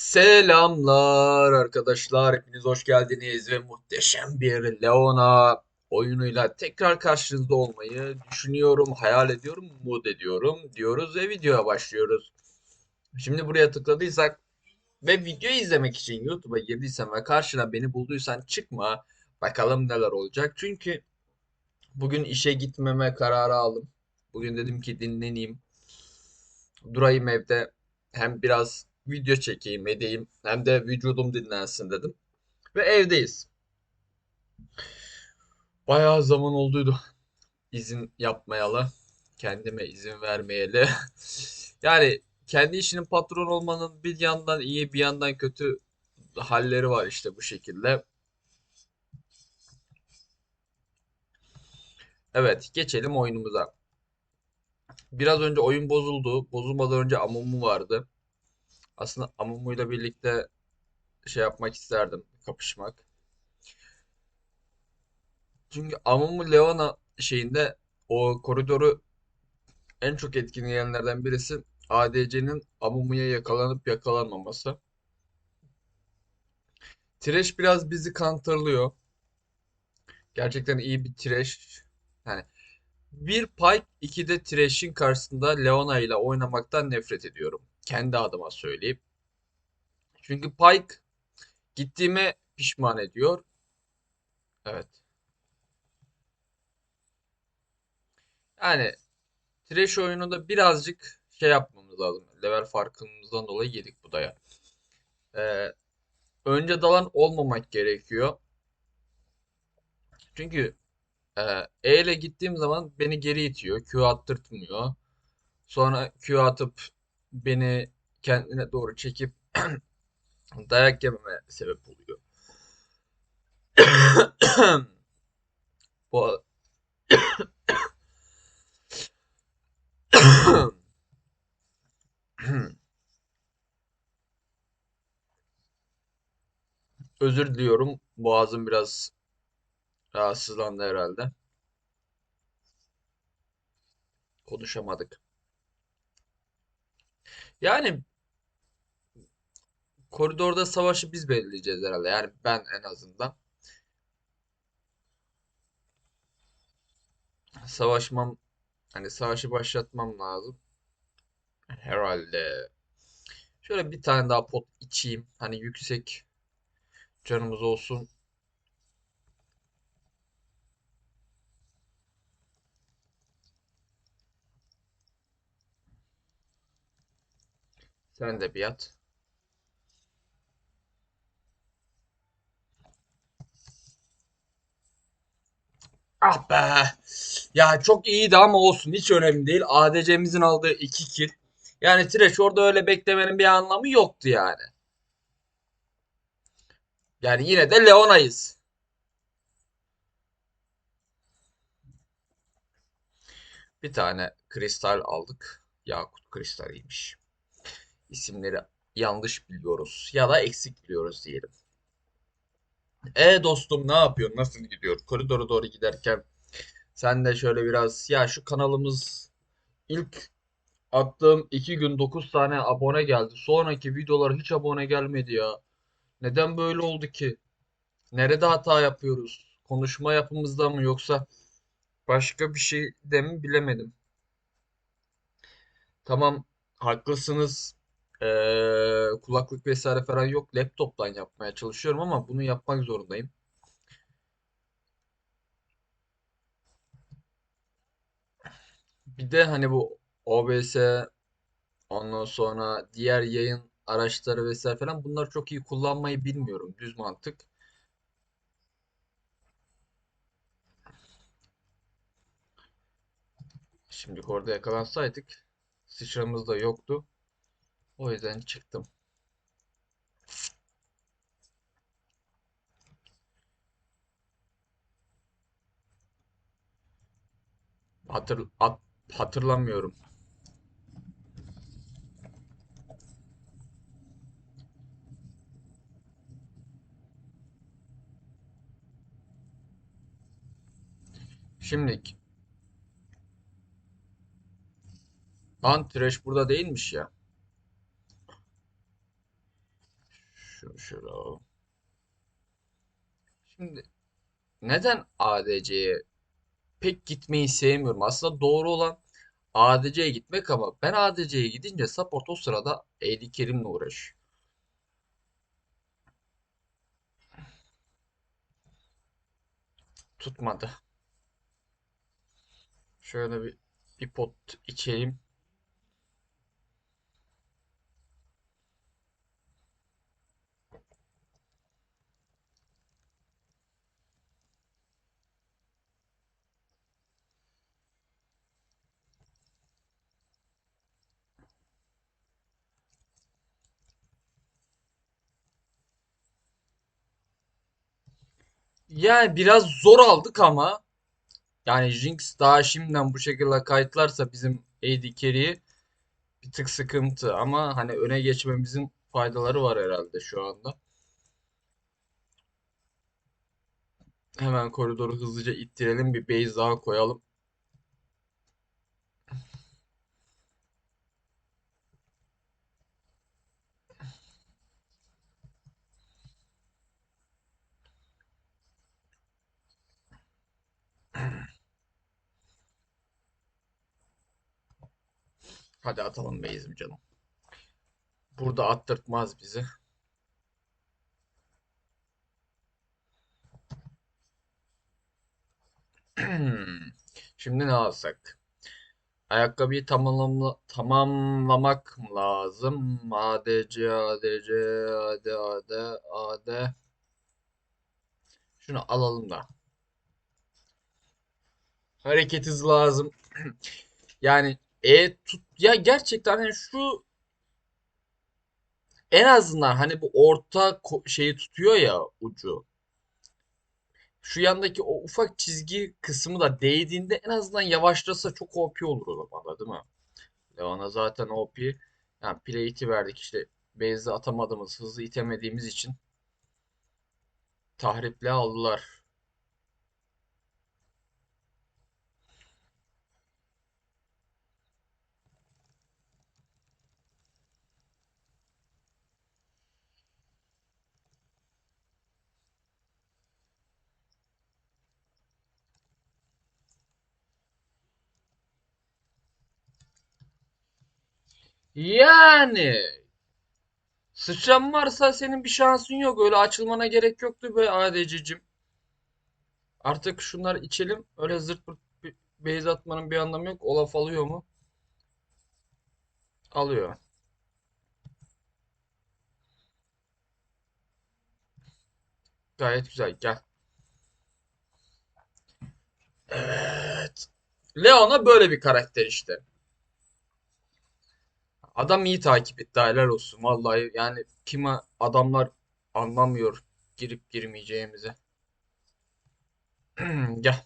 Selamlar arkadaşlar. Hepiniz hoş geldiniz ve muhteşem bir Leona oyunuyla tekrar karşınızda olmayı düşünüyorum, hayal ediyorum, umut ediyorum diyoruz ve videoya başlıyoruz. Şimdi buraya tıkladıysak ve videoyu izlemek için YouTube'a girdiysen ve karşına beni bulduysan çıkma. Bakalım neler olacak. Çünkü bugün işe gitmeme kararı aldım. Bugün dedim ki dinleneyim. Durayım evde. Hem biraz video çekeyim edeyim hem de vücudum dinlensin dedim. Ve evdeyiz. Bayağı zaman olduydu izin yapmayalı. Kendime izin vermeyeli. Yani kendi işinin patron olmanın bir yandan iyi bir yandan kötü halleri var işte bu şekilde. Evet geçelim oyunumuza. Biraz önce oyun bozuldu. Bozulmadan önce Amumu vardı. Aslında Amumu'yla birlikte şey yapmak isterdim. Kapışmak. Çünkü Amumu Leona şeyinde o koridoru en çok etkileyenlerden birisi ADC'nin Amumu'ya yakalanıp yakalanmaması. Thresh biraz bizi counterlıyor. Gerçekten iyi bir Thresh. Yani bir Pyke, iki de Thresh'in karşısında Leona ile oynamaktan nefret ediyorum. Kendi adıma söyleyeyim. Çünkü Pyke gittiğime pişman ediyor. Evet. Yani Thresh oyununda birazcık şey yapmamız lazım. Level farkımızdan dolayı yedik bu daya. Ee, önce dalan olmamak gerekiyor. Çünkü e, E ile gittiğim zaman beni geri itiyor. Q attırtmıyor. Sonra Q atıp beni kendine doğru çekip dayak yememe sebep oluyor. Bu Özür diliyorum. Boğazım biraz rahatsızlandı herhalde. Konuşamadık. Yani koridorda savaşı biz belirleyeceğiz herhalde. Yani ben en azından. Savaşmam, hani savaşı başlatmam lazım. Herhalde. Şöyle bir tane daha pot içeyim. Hani yüksek canımız olsun. Sen de bir yat. Ah be. Ya çok iyiydi ama olsun. Hiç önemli değil. ADC'mizin aldığı 2 kill. Yani Thresh orada öyle beklemenin bir anlamı yoktu yani. Yani yine de Leona'yız. Bir tane kristal aldık. Yakut kristaliymiş. İsimleri yanlış biliyoruz ya da eksik biliyoruz diyelim. E dostum ne yapıyorsun? Nasıl gidiyor? Koridora doğru giderken sen de şöyle biraz ya şu kanalımız ilk attığım 2 gün 9 tane abone geldi. Sonraki videolar hiç abone gelmedi ya. Neden böyle oldu ki? Nerede hata yapıyoruz? Konuşma yapımızda mı yoksa başka bir şey de mi bilemedim. Tamam haklısınız. Ee, kulaklık vesaire falan yok. Laptop'tan yapmaya çalışıyorum ama bunu yapmak zorundayım. Bir de hani bu OBS ondan sonra diğer yayın araçları vesaire falan bunları çok iyi kullanmayı bilmiyorum. Düz mantık. Şimdi orada yakalansaydık sıçramız da yoktu. O yüzden çıktım. Hatır, at, hatırlamıyorum. Şimdilik. Lan burada değilmiş ya. Şunu şöyle alalım. Şimdi neden ADC'ye pek gitmeyi sevmiyorum. Aslında doğru olan ADC'ye gitmek ama ben ADC'ye gidince support o sırada AD Kerim'le uğraşıyor. Tutmadı. Şöyle bir, bir pot içeyim. Yani biraz zor aldık ama yani Jinx daha şimdiden bu şekilde kayıtlarsa bizim AD Carry'i bir tık sıkıntı ama hani öne geçmemizin faydaları var herhalde şu anda. Hemen koridoru hızlıca ittirelim bir base daha koyalım. Hadi atalım base'im canım. Burada attırtmaz bizi. Şimdi ne alsak? Ayakkabıyı tamamla tamamlamak lazım? ADC, ADC, AD, AD, AD. Şunu alalım da. Hareket hızı lazım. Yani e tut ya gerçekten hani şu en azından hani bu orta şeyi tutuyor ya ucu. Şu yandaki o ufak çizgi kısmı da değdiğinde en azından yavaşlasa çok OP olur o zaman değil mi? Leona zaten OP. Yani plate'i verdik işte base'de atamadığımız, hızlı itemediğimiz için tahriple aldılar. Yani sıçran varsa senin bir şansın yok. Öyle açılmana gerek yoktu be ADC'cim. Artık şunları içelim. Öyle zırt pırt base atmanın bir anlamı yok. Olaf alıyor mu? Alıyor. Gayet güzel. Gel. Evet. Leona böyle bir karakter işte. Adam iyi takip etti. Helal olsun. Vallahi yani kime adamlar anlamıyor girip girmeyeceğimizi. Gel.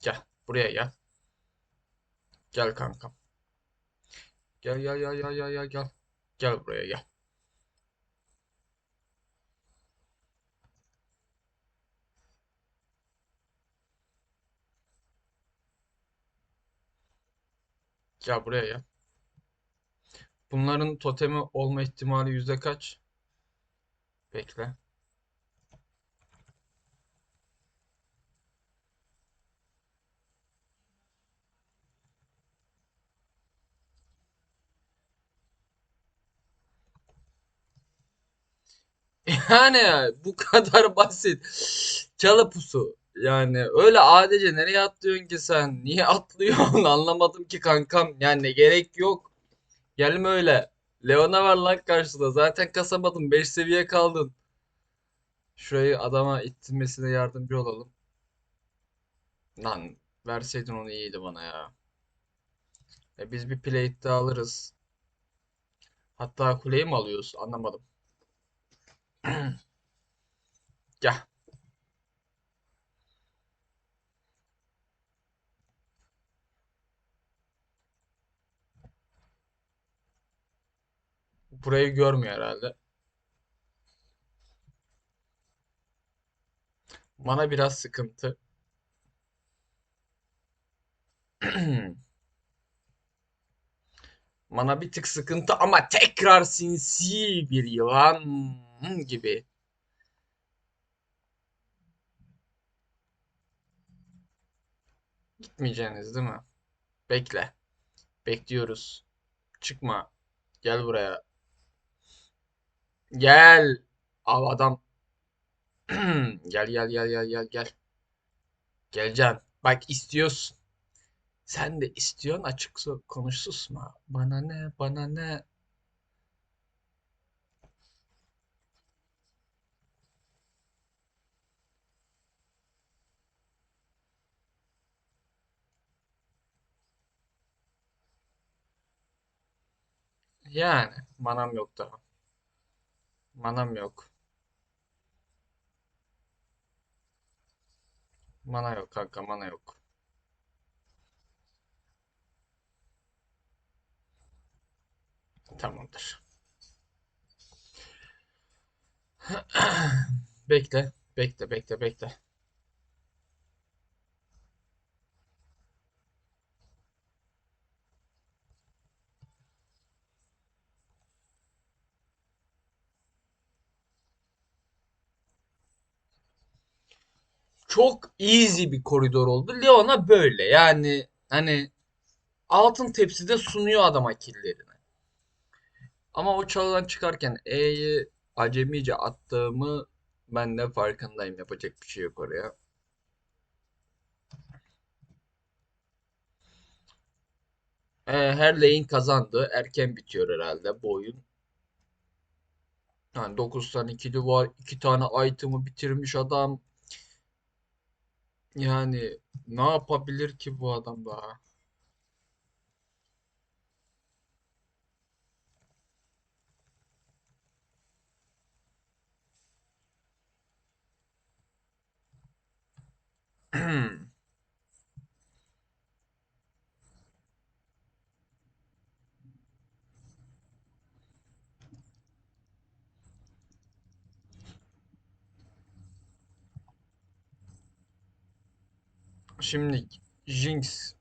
Gel. Buraya gel. Gel kankam. Gel gel gel gel gel gel gel. Gel buraya gel. Gel buraya gel. Bunların totemi olma ihtimali yüzde kaç? Bekle. Yani bu kadar basit. Çalı pusu. Yani öyle adece nereye atlıyorsun ki sen? Niye atlıyorsun? Anlamadım ki kankam. Yani gerek yok. Gelme öyle. Leona var lan karşıda. Zaten kasamadın. 5 seviye kaldın. Şurayı adama ittirmesine yardımcı olalım. Lan verseydin onu iyiydi bana ya. E biz bir plate daha alırız. Hatta kuleyi mi alıyoruz? Anlamadım. Gel. Burayı görmüyor herhalde. Bana biraz sıkıntı. Bana bir tık sıkıntı ama tekrar sinsi bir yılan. gibi. Gitmeyeceğiniz değil mi? Bekle. Bekliyoruz. Çıkma. Gel buraya. Gel. Av adam. Gel gel gel gel gel gel. Geleceksin. Bak istiyorsun. Sen de istiyorsun açık konuş susma. Bana ne bana ne. Yani manam yok daha. Manam yok. Mana yok kanka mana yok. Tamamdır. Bekle. Bekle bekle bekle. Çok easy bir koridor oldu. Leona böyle. Yani hani altın tepside sunuyor adama killerini. Ama o çalıdan çıkarken E'yi acemice attığımı ben de farkındayım. Yapacak bir şey yok oraya. E, her lane kazandı. Erken bitiyor herhalde bu oyun. Yani 9 tane kili var. 2 tane item'ı bitirmiş adam. Yani ne yapabilir ki bu adam daha? Şimdi Jinx.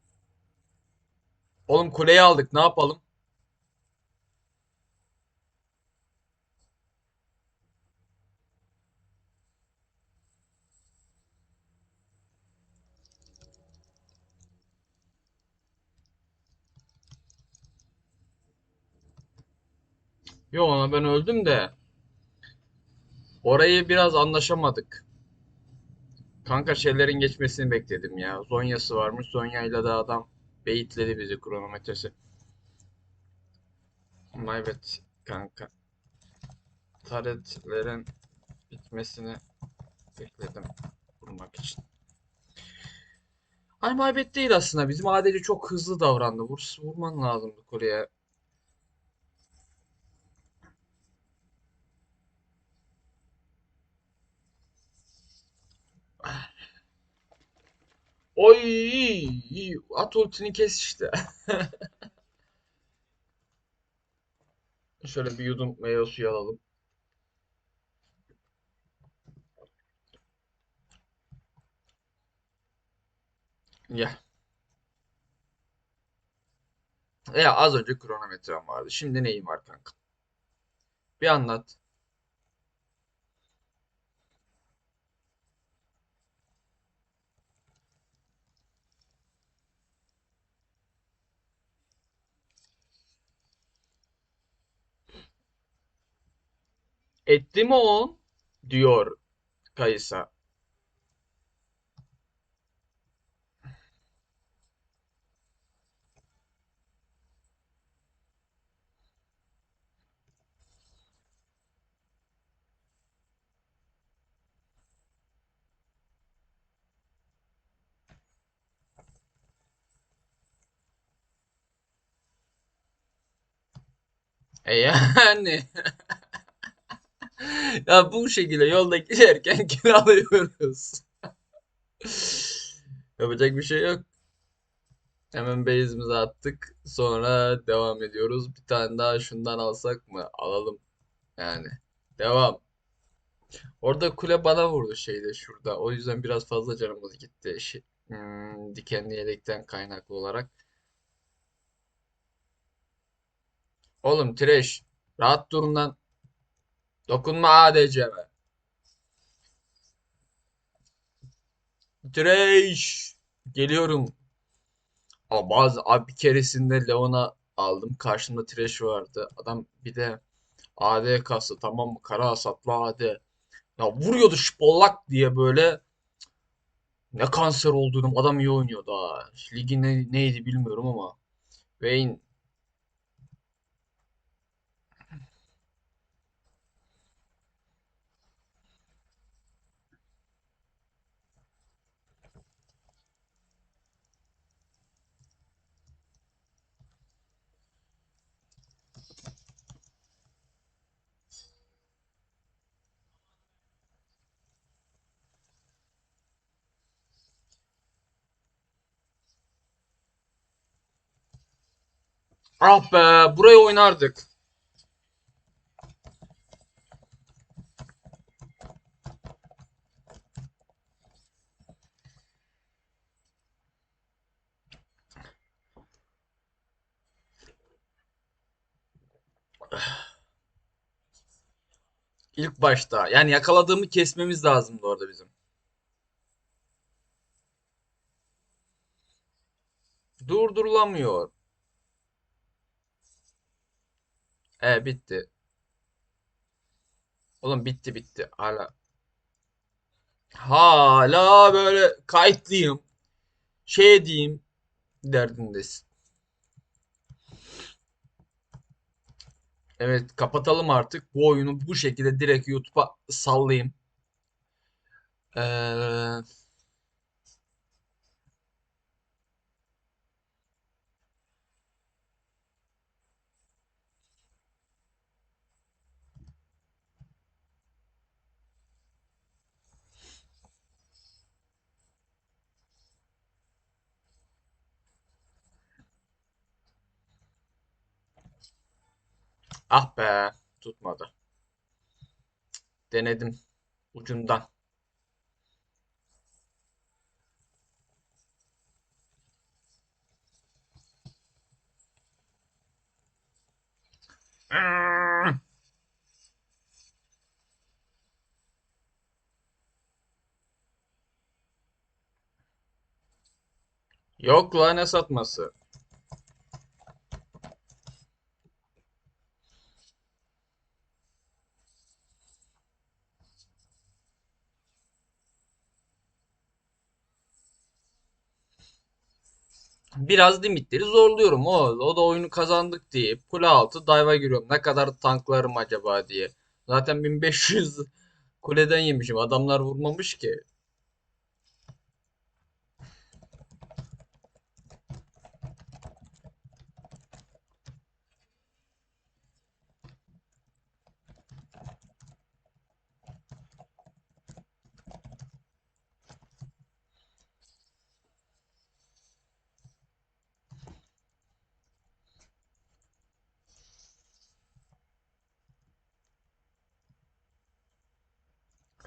Oğlum kuleyi aldık. Ne yapalım? Yo ona ben öldüm de orayı biraz anlaşamadık. Kanka şeylerin geçmesini bekledim ya. Zonya'sı varmış. Zonya'yla da adam beyitledi bizi kronometresi. Ama evet kanka. Taretlerin bitmesini bekledim vurmak için. Ay maybet değil aslında. Bizim ADC çok hızlı davrandı. Vur, vurman lazımdı kuleye. Oy! At ultini kes işte. Şöyle bir yudum meyve suyu alalım. Ya. Ya az önce kronometrem vardı. Şimdi neyim var kanka? Bir anlat. Etti mi o? Diyor Kayısa. E yani. Ya bu şekilde yolda giderken kiralıyoruz. Yapacak bir şey yok. Hemen base'imize attık. Sonra devam ediyoruz. Bir tane daha şundan alsak mı? Alalım. Yani. Devam. Orada kule bana vurdu şeyde şurada. O yüzden biraz fazla canımız gitti. Şey, hmm, dikenli yelekten kaynaklı olarak. Oğlum Trash. Rahat durun lan. Dokunma ADC'me. Trash. Geliyorum. Ama bazı abi bir keresinde Leon'a aldım. Karşımda Trash vardı. Adam bir de AD kastı tamam mı? Kara hasatlı AD. Ya vuruyordu şpollak diye böyle. Ne kanser olduğunu adam iyi oynuyordu. Ligi ne, neydi bilmiyorum ama. Vayne Ah be burayı oynardık. İlk başta. Yani yakaladığımı kesmemiz lazımdı orada bizim. Durdurulamıyor. E bitti. Oğlum bitti bitti. Hala. Hala böyle kayıtlıyım. Şey diyeyim derdindesin. Evet kapatalım artık. Bu oyunu bu şekilde direkt YouTube'a sallayayım. Ee, ah be tutmadı. Denedim ucundan. Yok lan ne satması. Biraz limitleri zorluyorum. O, o da oyunu kazandık deyip kule altı dive'a giriyorum. Ne kadar tanklarım acaba diye. Zaten 1500 kuleden yemişim. Adamlar vurmamış ki.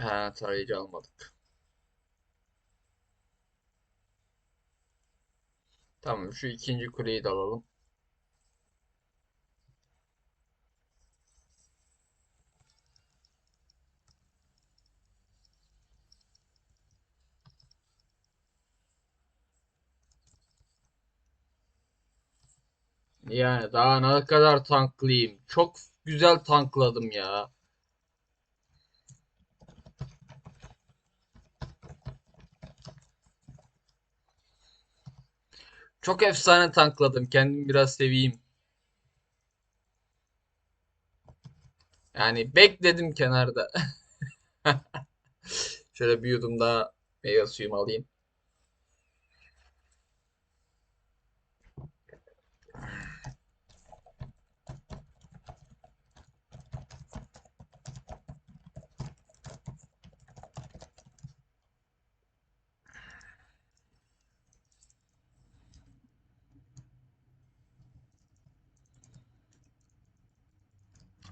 Ha, tarayıcı almadık. Tamam şu ikinci kuleyi de alalım. Yani daha ne kadar tanklayayım. Çok güzel tankladım ya. Çok efsane tankladım. Kendimi biraz seveyim. Yani bekledim kenarda. Şöyle bir yudum daha meyve suyumu alayım.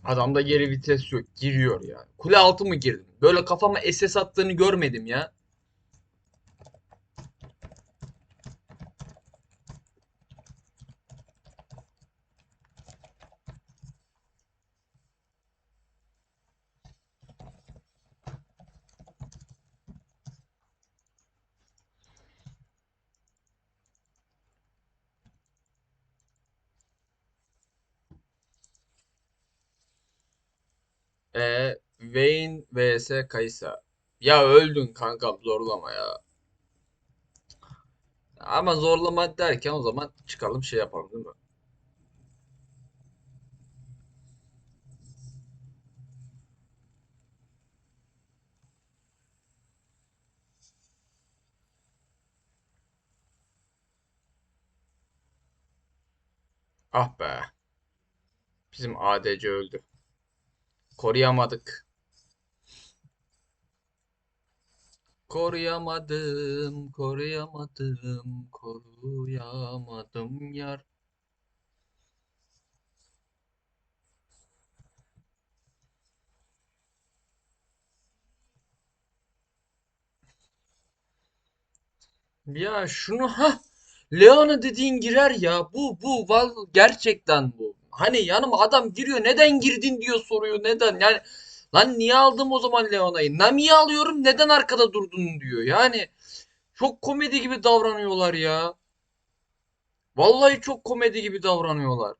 Adamda geri vites yok. Giriyor ya. Kule altı mı girdim? Böyle kafama SS attığını görmedim ya. E, Vayne vs Kaysa. Ya öldün kankam zorlama ya. Ama zorlama derken o zaman çıkalım şey yapalım değil mi? Ah be. Bizim ADC öldü. Koruyamadık. Koruyamadım, koruyamadım, koruyamadım yar. Ya şunu ha Leona dediğin girer ya. Bu bu val gerçekten bu. Hani yanıma adam giriyor. Neden girdin diyor soruyor. Neden? Yani lan niye aldım o zaman Leona'yı? Nami'yi alıyorum. Neden arkada durdun diyor. Yani çok komedi gibi davranıyorlar ya. Vallahi çok komedi gibi davranıyorlar.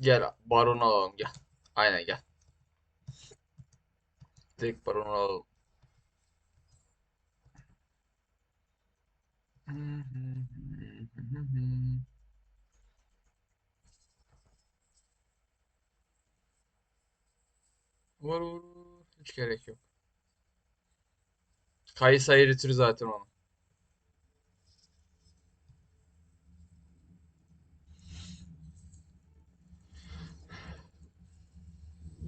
Gel Baron'u alalım gel. Aynen gel. Direkt Baron'u alalım. Vur vur. Hiç gerek yok. Kayısı eritir zaten onu.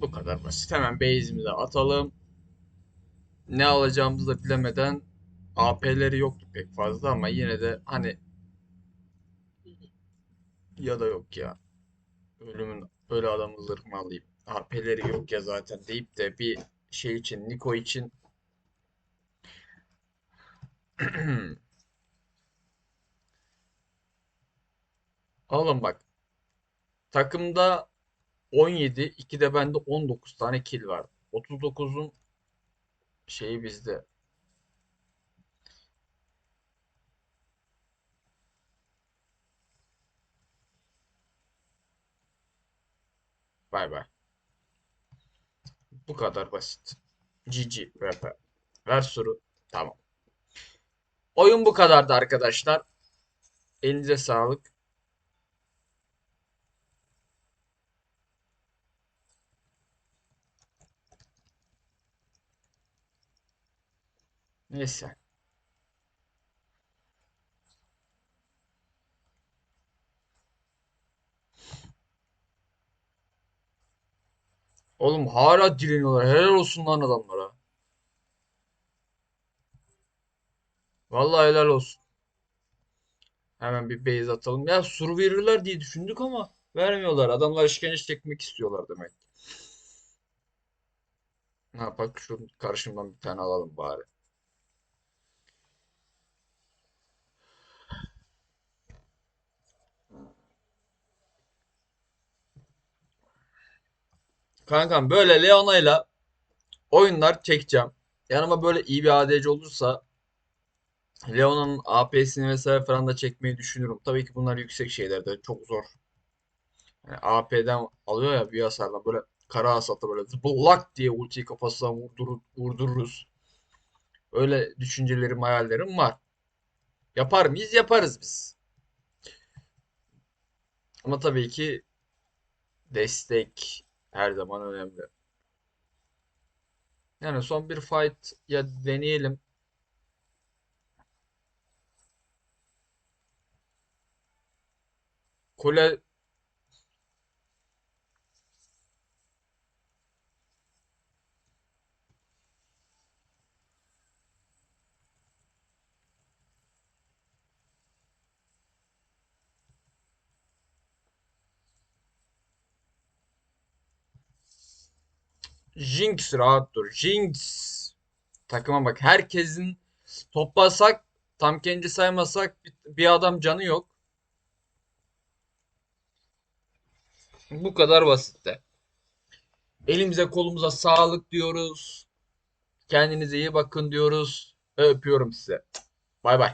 Bu kadar basit. Hemen base'imize atalım. Ne alacağımızı da bilemeden AP'leri yoktu pek fazla ama yine de hani ya da yok ya. Ölümün öyle adamın zırhını. AP'leri yok ya zaten deyip de bir şey için Niko için Oğlum bak takımda 17, 2 de bende 19 tane kill var. 39'un şeyi bizde. Bay bay. Bu kadar basit. GG rapper. Ver soru. Tamam. Oyun bu kadardı arkadaşlar. Elinize sağlık. Neyse. Oğlum hala direniyorlar. Helal olsun lan adamlara. Vallahi helal olsun. Hemen bir base atalım. Ya sur verirler diye düşündük ama vermiyorlar. Adamlar işkence çekmek istiyorlar demek. Ne yapak? Şu karşımdan bir tane alalım bari. Kankam böyle Leona'yla oyunlar çekeceğim. Yanıma böyle iyi bir ADC olursa Leona'nın AP'sini vesaire falan da çekmeyi düşünürüm. Tabii ki bunlar yüksek şeyler de çok zor. Yani AP'den alıyor ya bir hasarla böyle kara hasatla böyle zıbılak diye ultiyi kafasına vurdurur, vurdururuz. Öyle düşüncelerim, hayallerim var. Yapar mıyız? Yaparız biz. Ama tabii ki destek her zaman önemli. Yani son bir fight ya deneyelim. Kule Jinx rahat dur. Jinx. Takıma bak. Herkesin toplasak tam kendi saymasak bir, adam canı yok. Bu kadar basitte. Elimize kolumuza sağlık diyoruz. Kendinize iyi bakın diyoruz. Öpüyorum size. Bay bay.